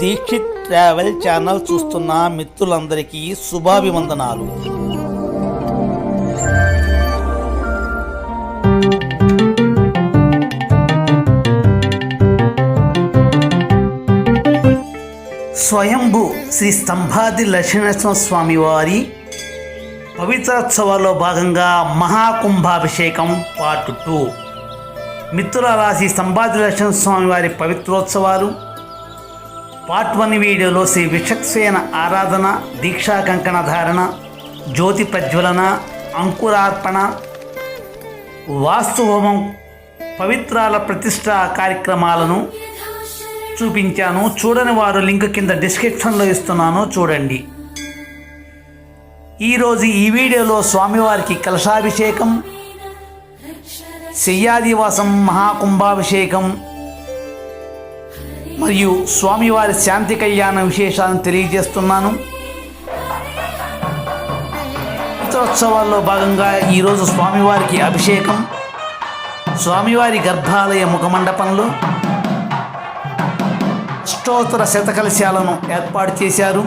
Dixit travel channel చూస్తున్న మిత్రులందరికీ శుభాభివందనాలు. స్వయంభు శ్రీ స్తంభాది లక్ష్మీనరసింహ స్వామివారి పవిత్రోత్సవాల్లో భాగంగా మహాకుంభాభిషేకం పార్ట్ టూ. మిత్రుల రాశి స్తంభాది లక్ష్మణ స్వామి వారి పవిత్రోత్సవాలు పార్ట్ వన్ వీడియోలో శ్రీ విషక్సేన ఆరాధన దీక్షా కంకణ ధారణ జ్యోతి ప్రజ్వలన అంకురార్పణ వాస్తు హోమం పవిత్రాల ప్రతిష్ట కార్యక్రమాలను చూపించాను. చూడని వారు లింక్ కింద డిస్క్రిప్షన్లో ఇస్తున్నాను. చూడండి. ఈరోజు ఈ వీడియోలో స్వామివారికి కలశాభిషేకం శయ్యాదివాసం మహాకుంభాభిషేకం మరియు స్వామివారి శాంతి కళ్యాణ విశేషాలను తెలియజేస్తున్నాను. ఉత్సవాల్లో భాగంగా ఈరోజు స్వామివారికి అభిషేకం స్వామివారి గర్భాలయ ముఖమండపంలో అష్టోత్తర శతకలశాలను ఏర్పాటు చేశారు.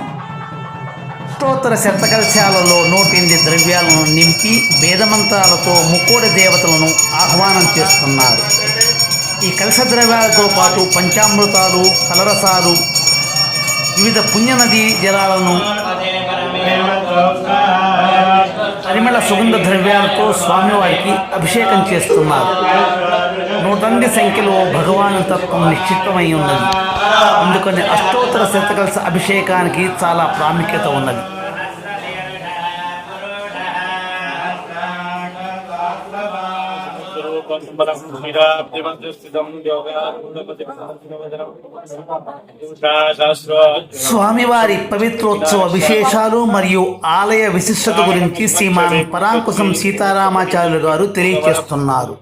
అష్టోత్తర శతకలశాలలో నూటెనిమిది ద్రవ్యాలను నింపి వేదమంత్రాలతో ముక్కోడి దేవతలను ఆహ్వానం చేస్తున్నారు. ఈ కలశ ద్రవ్యాలతో పాటు పంచామృతాలు కలరసాలు వివిధ పుణ్యనది జలాలను పరిమళ సుగంధ ద్రవ్యాలతో స్వామివారికి అభిషేకం చేస్తున్నారు. నూటంది సంఖ్యలో భగవాను తత్వం నిశ్చితమై ఉన్నది. అందుకని అష్టోత్తర శతకలస అభిషేకానికి చాలా ప్రాముఖ్యత ఉన్నది. స్వామివారి పవిత్రోత్సవ విశేషాలు మరియు ఆలయ విశిష్టత గురించి శ్రీమాన్ పరాంకుశం సీతారామాచార్యులు గారు తెలియజేస్తున్నారు.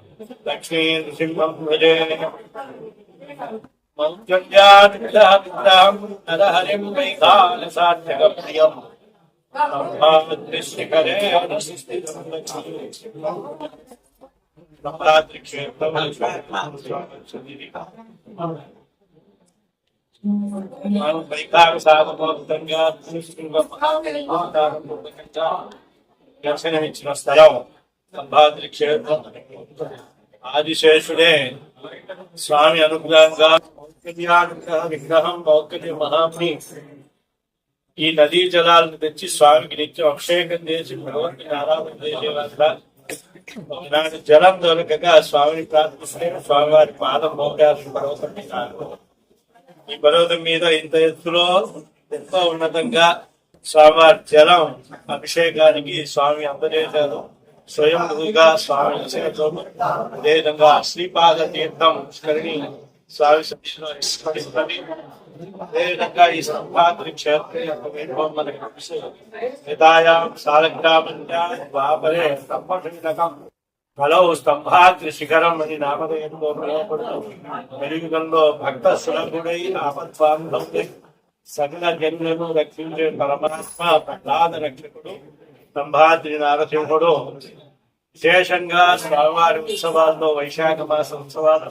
దర్శనమిచ్చిన స్థలం సంభాద్రి క్షేత్రం ఆదిశేషుడే స్వామి అనుగ్రహంగా విగ్రహం మౌకర్య మహాముని ఈ నదీ జలాలను తెచ్చి స్వామికి నిత్యం అభిషేకం చేసి భగవంతుని ఆరాధన చేసేవారు. జలం దొరకక స్వామిని ప్రార్థిస్తే స్వామివారి పాదం మోకారు పర్వతం ఈ పర్వతం మీద ఇంత ఎత్తులో ఎంతో ఉన్నతంగా స్వామివారి జలం అభిషేకానికి స్వామి అందజేశారు. స్వయంగా స్వామి అదే అదేవిధంగా శ్రీపాద తీర్థం పుష్కరిణి స్వామి సన్నిధిలో స్మరిస్తుంది అదేవిధంగా ఈ సంపాద్రి క్షేత్రం యొక్క వైభవం మనకి తెలుసు యథాయాం సాలగ్రామంగా స్తంభం ఫలో స్తంభాద్రి శిఖరం అని నామధేయంలో పిలువబడుతుంది కలియుగంలో భక్త సులభుడై ఆపద్బాంధవుడై సకల జనులను రక్షించే పరమాత్మ ప్రహ్లాద రక్షకుడు స్తంభాద్రి నారసింహుడు విశేషంగా స్వామివారి ఉత్సవాల్లో వైశాఖ మాస ఉత్సవాలు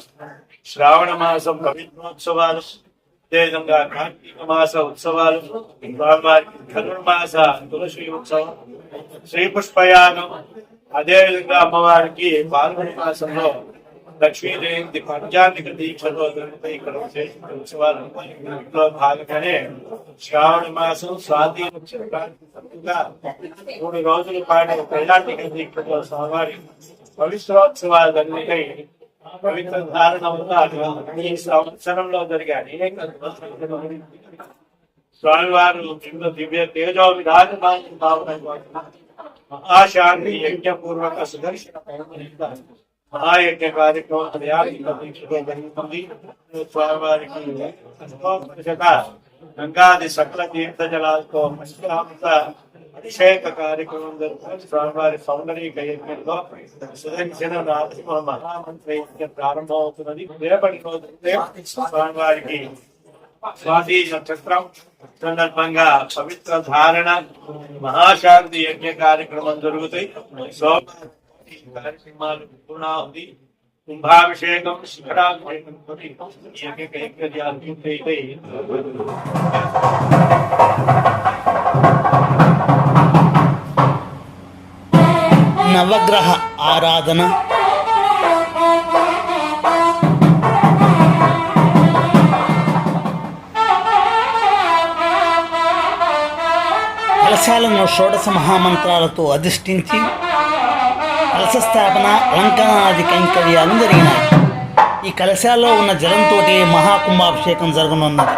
శ్రావణ మాసం పవిత్రోత్సవాలు అదేవిధంగా కార్తీక మాస ఉత్సవాలు స్వామివారికి ధనుర్మాస తులసి ఉత్సవం శ్రీ పుష్పయానం అదేవిధంగా అమ్మవారికి పాల్గొని మాసంలో లక్ష్మీ జయంతి పంచాంగిక ఇక్కడ ఉత్సవాలు ఇంట్లో భాగంగానే శ్రావణ మాసం స్వాతి మూడు రోజుల పాటు కళ్యాణిక ఇక్కడ స్వామివారి పవిత్రోత్సవాలు జరుగుతాయి పవిత్ర ధారణ వల్ల ఈ సంవత్సరంలో జరిగే అనేక స్వామివారు కింద దివ్య తేజో విధాన మహాశాంతి యజ్ఞపూర్వక సుదర్శన పౌర్ణమిక మహాయజ్ఞ కార్యక్రమం ప్రయాణిక జరుగుతుంది స్వామివారికి గంగాది సకల తీర్థ జలాలతో పంచామృత అభిషేక కార్యక్రమం జరుగుతుంది. స్వామివారి సౌందర్యక యజ్ఞంలో సుదర్శన నరసింహ మహామంత్ర యజ్ఞం ప్రారంభమవుతున్నది. రేపటి రోజు స్వామివారికి స్వాతి నక్షత్రం సందర్భంగా పవిత్ర ధారణ మహాశాంతి యజ్ఞ కార్యక్రమం జరుగుతాయి. సో కార్యక్రమాలు పూర్ణాహుతి కుంభాభిషేకం శిఖరాభిషేకం కొని ఏకైక యజ్ఞాలు పూర్తయితే నవగ్రహ ఆరాధన కలశాలను షోడశ మహామంత్రాలతో అధిష్ఠించి కలశస్థాపన అలంకరణాది కైంకర్యాలు జరిగినాయి. ఈ కలశాల్లో ఉన్న జలంతో మహాకుంభాభిషేకం జరగనున్నది.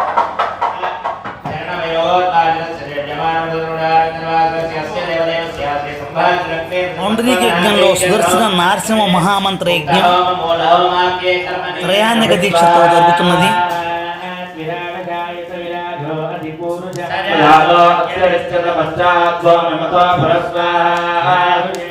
పౌండరీక యజ్ఞంలో సుదర్శన నారసింహ మహామంత్ర యజ్ఞం త్రయాణిక దీక్షతో జరుగుతున్నది. పుత్రాయ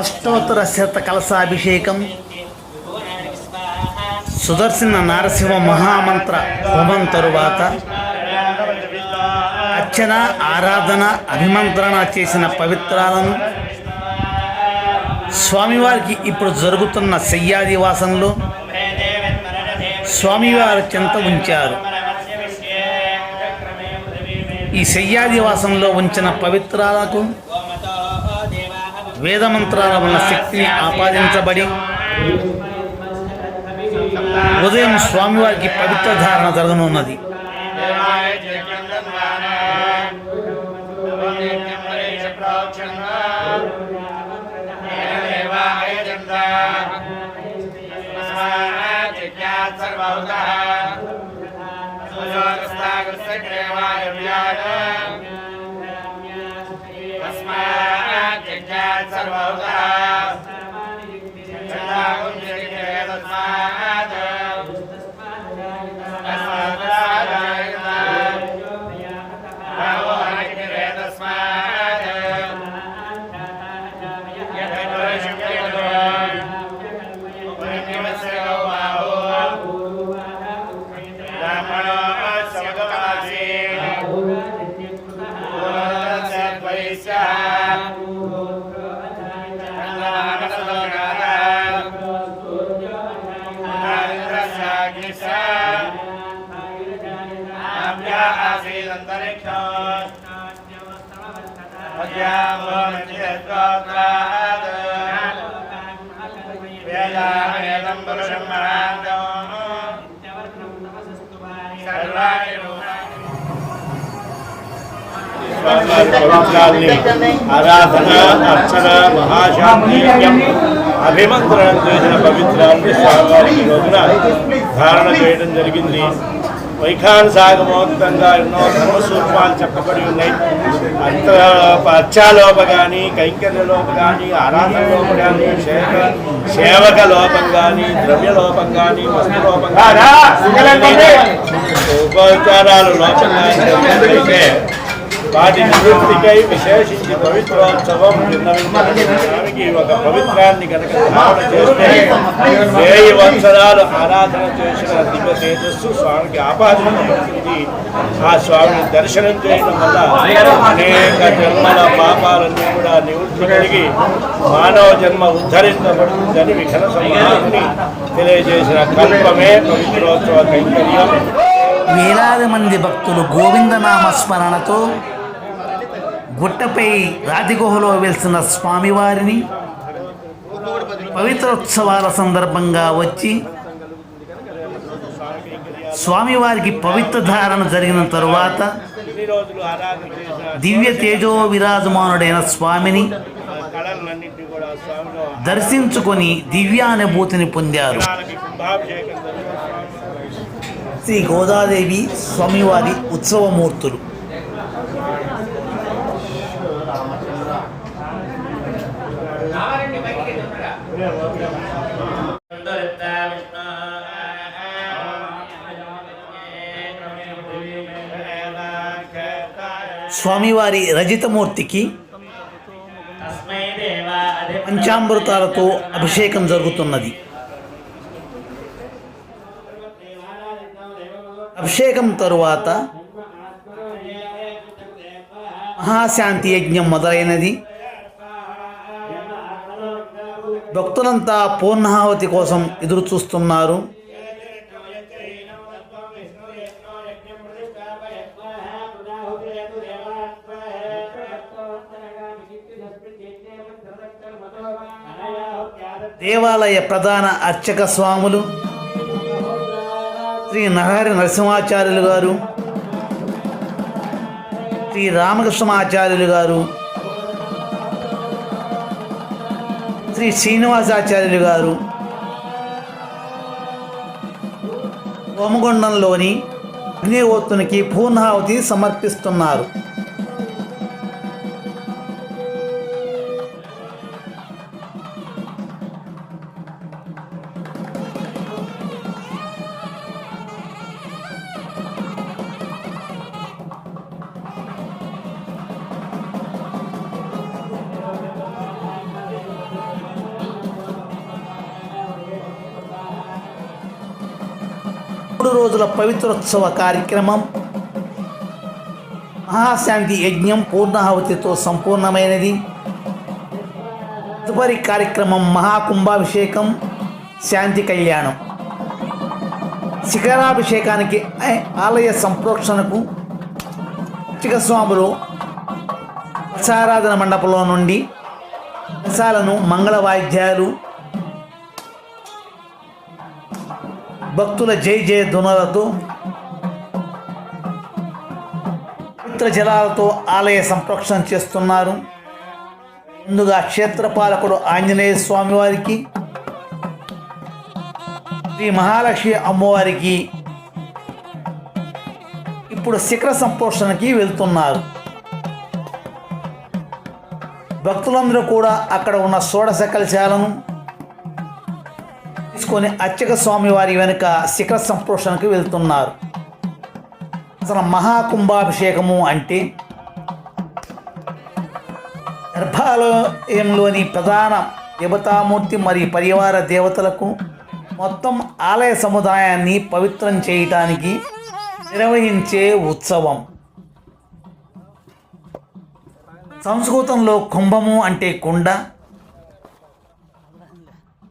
అష్టోత్తర శత కలసాభిషేకం సుదర్శన నారసింహ మహామంత్ర హోమం తరువాత అర్చన ఆరాధన అభిమంత్రణ చేసిన పవిత్రాలను స్వామివారికి ఇప్పుడు జరుగుతున్న శయ్యాదివాసంలో స్వామివారి చెంత ఉంచారు. ఈ శయ్యాదివాసంలో ఉంచిన పవిత్రాలకు వేదమంత్రాల వలన శక్తిని ఆపాదించబడి ఉదయం స్వామివారికి పవిత్ర ధారణ జరగనున్నది. వేదాహేదం सर्वदा ఆరాధన అర్చన మహాశాంతి అభిమంత్రణం చేసిన పవిత్రాన్ని స్వామివారికి రోజున ధారణ చేయడం జరిగింది. వైఖాన్ సాగమోక్తంగా ఎన్నో ధర్మసూత్రాలు చెప్పబడి ఉన్నాయి. అంత అర్చాలోప కానీ కైంకర్యలోప కానీ ఆరాధనలోప కానీ సేవ సేవక లోపం కానీ ద్రవ్యలోపం కానీ వస్తులోపం కానీ ఉపచారాలు లోపం కానీ వాటి నివృత్తికై విశేషించి పవిత్రోత్సవం నిర్ణయించడానికి ఒక పవిత్రాన్ని కనుక ధారణ చేస్తే వేయి సంవత్సరాలు ఆరాధన చేసిన దివ్య తేజస్సు స్వామికి ఆపాదించబడుతుంది ఆ స్వామిని దర్శనం చేయడం వల్ల అనేక జన్మల పాపాలన్నీ కూడా నివృత్తి కలిగి మానవ జన్మ ఉద్ధరించబడుతుందని విఘన సంహారుని తెలియజేసిన కల్పమే పవిత్రోత్సవ కైంకర్యం. వేలాది మంది భక్తులు గోవిందనామ స్మరణతో గుట్టపై రాతిగుహలో వెలిసిన స్వామివారిని పవిత్రోత్సవాల సందర్భంగా వచ్చి స్వామివారికి పవిత్ర ధారణ జరిగిన తరువాత దివ్య తేజో విరాజమానుడైన స్వామిని దర్శించుకొని దివ్యానుభూతిని పొందారు. శ్రీ గోదాదేవి స్వామివారి ఉత్సవమూర్తులు. స్వామివారి రజితమూర్తికి పంచామృతాలతో అభిషేకం జరుగుతున్నది. అభిషేకం తరువాత మహాశాంతి యజ్ఞం మొదలైనది. భక్తులంతా పూర్ణాహుతి కోసం ఎదురు చూస్తున్నారు దేవాలయ ప్రధాన అర్చక స్వాములు శ్రీ నరహరి నరసింహాచార్యులు గారు శ్రీ రామకృష్ణమాచార్యులు గారు శ్రీ శ్రీనివాసాచార్యులు గారు హోమగుండంలోని అగ్నిహోత్రునికి పూర్ణాహుతి సమర్పిస్తున్నారు. రోజుల పవిత్రోత్సవ కార్యక్రమం. మహాశాంతి యజ్ఞం పూర్ణాహుతితో సంపూర్ణమైనది. తదుపరి కార్యక్రమం మహాకుంభాభిషేకం శాంతి కళ్యాణం. శిఖరాభిషేకానికి ఆలయ సంప్రోక్షణకు అర్చక సారాధన మండపంలో నుండి కలశాలను మంగళ వాయిద్యాలు భక్తుల జై జయ ధునలతో పవిత్ర జలాలతో ఆలయ సంరక్షణ చేస్తున్నారు. ముందుగా క్షేత్రపాలకుడు ఆంజనేయ స్వామివారికి శ్రీ మహాలక్ష్మి అమ్మవారికి ఇప్పుడు శిఖర సంపోషణకి వెళ్తున్నారు. భక్తులందరూ కూడా అక్కడ ఉన్న షోడశ కలశాలను తీసుకొని అర్చక స్వామి వారి వెనుక శిఖర సంప్రోషణకు వెళ్తున్నారు. అసలు మహాకుంభాభిషేకము అంటే గర్భాలయంలోని ప్రధాన దేవతామూర్తి మరియు పరివార దేవతలకు మొత్తం ఆలయ సముదాయాన్ని పవిత్రం చేయటానికి నిర్వహించే ఉత్సవం. సంస్కృతంలో కుంభము అంటే కుండ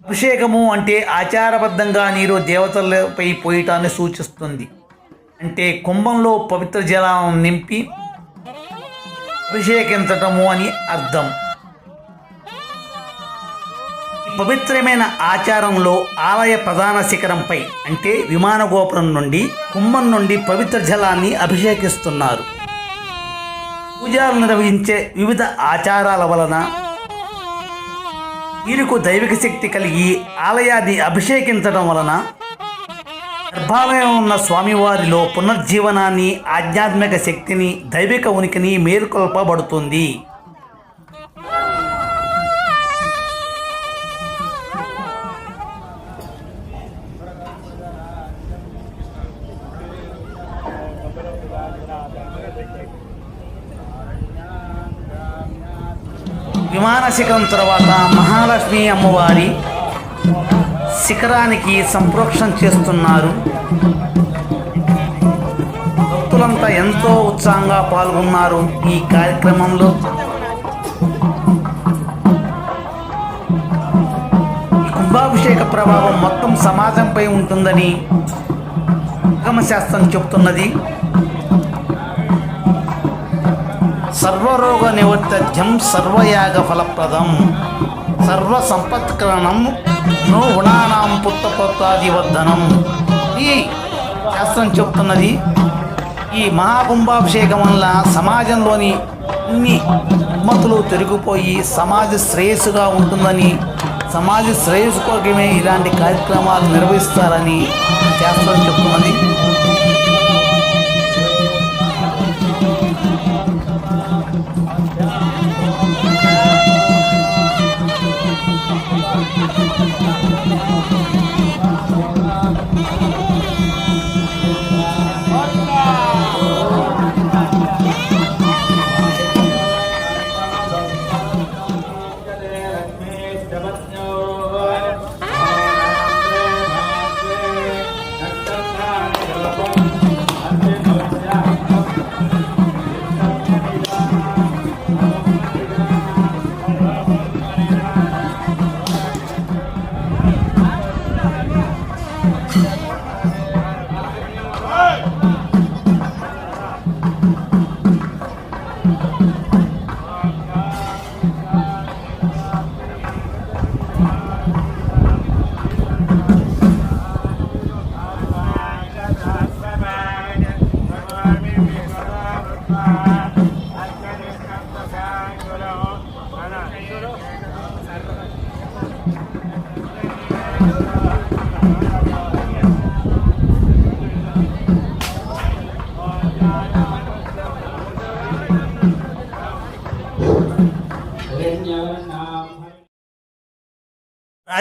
అభిషేకము అంటే ఆచారబద్ధంగా నీరు దేవతలపై పోయటాన్ని సూచిస్తుంది. అంటే కుంభంలో పవిత్ర జలాలను నింపి అభిషేకించటము అని అర్థం. ఈ పవిత్రమైన ఆచారంలో ఆలయ ప్రధాన శిఖరంపై అంటే విమాన గోపురం నుండి కుంభం నుండి పవిత్ర జలాన్ని అభిషేకిస్తున్నారు. పూజలు నిర్వహించే వివిధ ఆచారాల వలన వీరికి దైవిక శక్తి కలిగి ఆలయాన్ని అభిషేకించడం వలన గర్భాలయం ఉన్న స్వామివారిలో పునర్జీవనాన్ని ఆధ్యాత్మిక శక్తిని దైవిక ఉనికిని మేల్కొల్పబడుతుంది. విమాన శిఖరం తర్వాత మహాలక్ష్మి అమ్మవారి శిఖరానికి సంప్రోక్షణ చేస్తున్నారు. భక్తులంతా ఎంతో ఉత్సాహంగా పాల్గొన్నారు ఈ కార్యక్రమంలో. కుంభాభిషేక ప్రభావం మొత్తం సమాజంపై ఉంటుందని శాస్త్రం చెప్తున్నది. సర్వరోగ నివర్తజ్యం సర్వయాగ ఫలప్రదం సర్వ సంపత్కరణం నో గుణానాం పుత్తపత్తాదివర్ధనం ఈ శాస్త్రం చెప్తున్నది ఈ మహాకుంభాభిషేకం వల్ల సమాజంలోని అన్ని ఉమ్మతులు తిరిగిపోయి సమాజ శ్రేయస్సుగా ఉంటుందని సమాజ శ్రేయస్సు కోసమే ఇలాంటి కార్యక్రమాలు నిర్వహిస్తారని శాస్త్రం చెప్తున్నది. 大家好。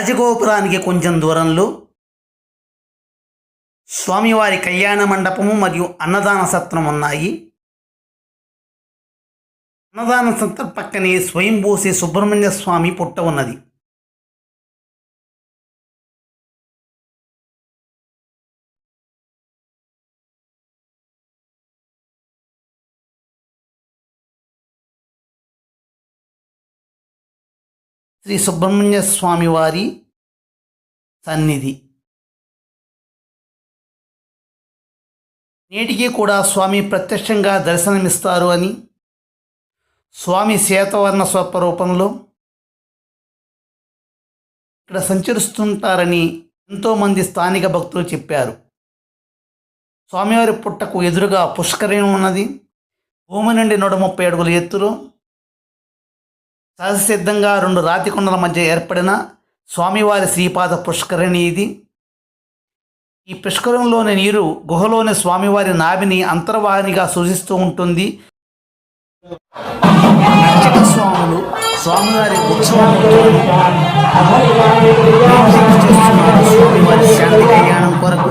రాజగోపురానికి కొంచెం దూరంలో స్వామివారి కళ్యాణ మండపము మరియు అన్నదాన సత్రం ఉన్నాయి. అన్నదాన సత్రం పక్కనే స్వయంభూసి సుబ్రహ్మణ్య స్వామి పుట్ట ఉన్నది. శ్రీ సుబ్రహ్మణ్య స్వామి వారి సన్నిధి. నేటికి కూడా స్వామి ప్రత్యక్షంగా దర్శనమిస్తారు అని స్వామి శ్వేతవర్ణ స్వరూపంలో ఇక్కడ సంచరిస్తుంటారని ఎంతోమంది స్థానిక భక్తులు చెప్పారు. స్వామివారి పుట్టకు ఎదురుగా పుష్కరిణి ఉన్నది. భూమి నుండి నూట ముప్పై అడుగుల ఎత్తులో సహజసిద్ధంగా రెండు రాతి కొండల మధ్య ఏర్పడిన స్వామివారి శ్రీపాద పుష్కరిణి ఇది. ఈ పుష్కరంలోని నీరు గుహలోని స్వామివారి నాభిని అంతర్వాహినిగా సూచిస్తూ ఉంటుంది. స్వాములు స్వామివారి ఉత్సవాలు స్వామివారి శాంతి కళ్యాణం కొరకు.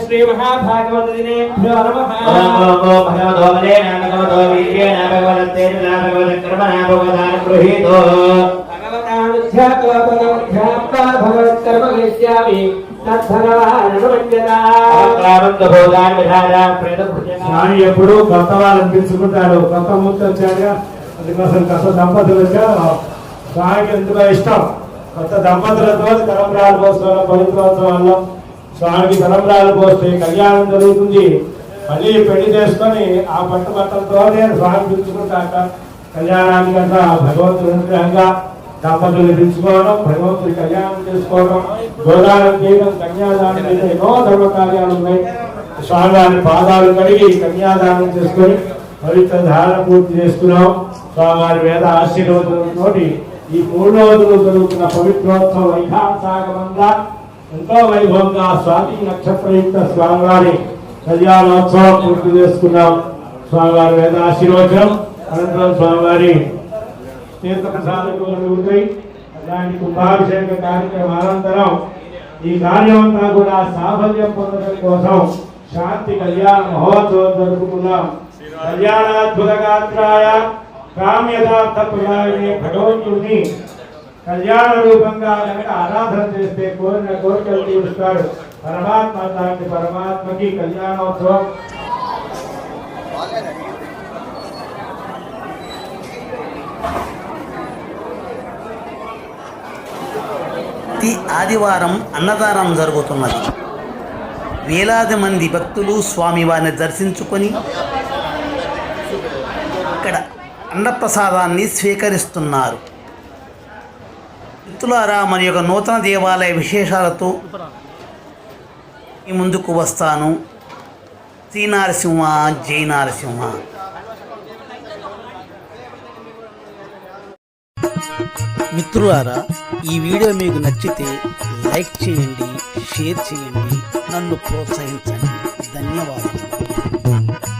శ్రీ మహాభాగవత నమః. ఓం భగవతో స్వామి ఎప్పుడు కొత్త వాళ్ళని పిలుచుకుంటారు కొత్త ముత్తు వచ్చాక అందుకోసం కొత్త దంపతులు వచ్చారు. స్వామికి ఎంతో ఇష్టం. కొత్త దంపతులతో తలంబ్రాలు పోస్తున్న పవిత్రోత్సవాల్లో స్వామికి తలంబ్రాలు పోస్తే కళ్యాణం జరుగుతుంది. మళ్ళీ పెళ్ళి చేసుకొని ఆ పట్టు బట్టలతోనే స్వామి పిలుచుకుంటాక కళ్యాణానికి అంతా భగవంతుడి అనుగ్రహంగా దంపతులు పిలుచుకోవడం భగవంతుడి కళ్యాణం చేసుకోవడం గోదానం చేయడం కన్యాదానం చేయడం ఎన్నో ధర్మ కార్యాలు ఉన్నాయి. స్వామివారి పాదాలు కడిగి కన్యాదానం చేసుకొని పవిత్ర ధారణ పూర్తి చేసుకున్నాం. స్వామివారి వేద ఆశీర్వదంతో ఈ మూడు రోజులు జరుగుతున్న పవిత్రోత్సవ వైఖాసాగమంగా ఎంతో వైభవంగా స్వామి నక్షత్రయుక్త స్వామివారి కళ్యాణోత్సవం పూర్తి చేసుకున్నాం. స్వామివారి వేదాశీర్వచనం అనంతరం స్వామివారి తీర్థప్రసాదకు జరుగుతాయి అలాంటి కుంభాభిషేక కార్యక్రమం అనంతరం ఈ కార్యమంతా కూడా సాఫల్యం పొందడం కోసం శాంతి కళ్యాణ మహోత్సవం జరుపుకున్నాం. కళ్యాణాద్భుత గాత్రాయ కామ్యదార్థ ప్రదాయని భగవంతుడిని కళ్యాణ రూపంగా కనుక ఆరాధన చేస్తే కోరిన కోరికలు తీరుస్తాడు. పరమాత్మ లాంటి పరమాత్మకి కళ్యాణోత్సవం ప్రతి ఆదివారం అన్నదానం జరుగుతున్నది. వేలాది మంది భక్తులు స్వామివారిని దర్శించుకొని అన్నప్రసాదాన్ని స్వీకరిస్తున్నారు. మిత్రులారా మరి యొక్క నూతన దేవాలయ విశేషాలతో ఈ ముందుకు వస్తాను. శ్రీ నారసింహ జై నారసింహ మిత్రులారా ఈ వీడియో మీకు నచ్చితే లైక్ చేయండి షేర్ చేయండి నన్ను ప్రోత్సహించండి. ధన్యవాదాలు.